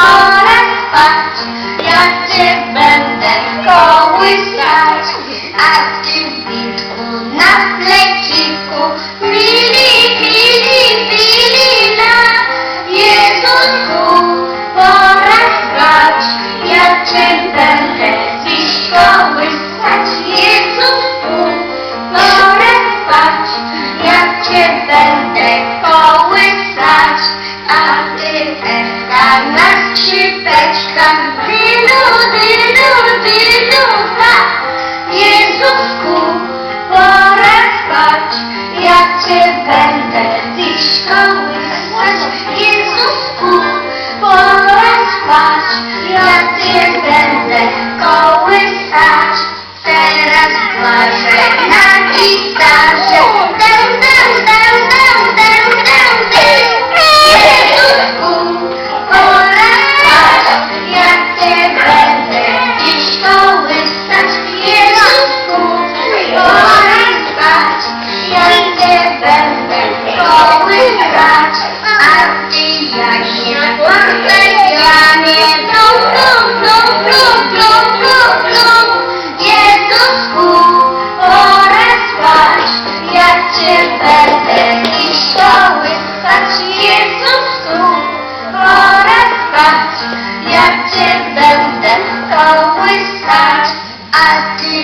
pora spać, ja cię będę kołysać, a ty wilku na pleciku, mili, mili, mili na Jezusku, pora spać, ja cię będę dziś kołysać, Jezusku, pora spać, ja cię będę kołysać, a na skrzypeczkach, dylu, dylu, dylu, ha. Jezusku, pora spać, ja cię będę dziś kołysać, Jezusku, pora spać, ja cię będę kołysać. Teraz płaczę na gitarze, dam, będę kołysać, a ty jak nie na blum, blum, blum, blum, blum, blum, blum. Jezusku, pora spać, ja cię będę dziś kołysać, Jezusku, pora spać, ja cię będę kołysać, a ty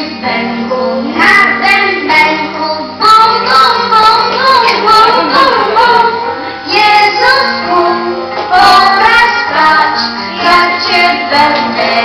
best day.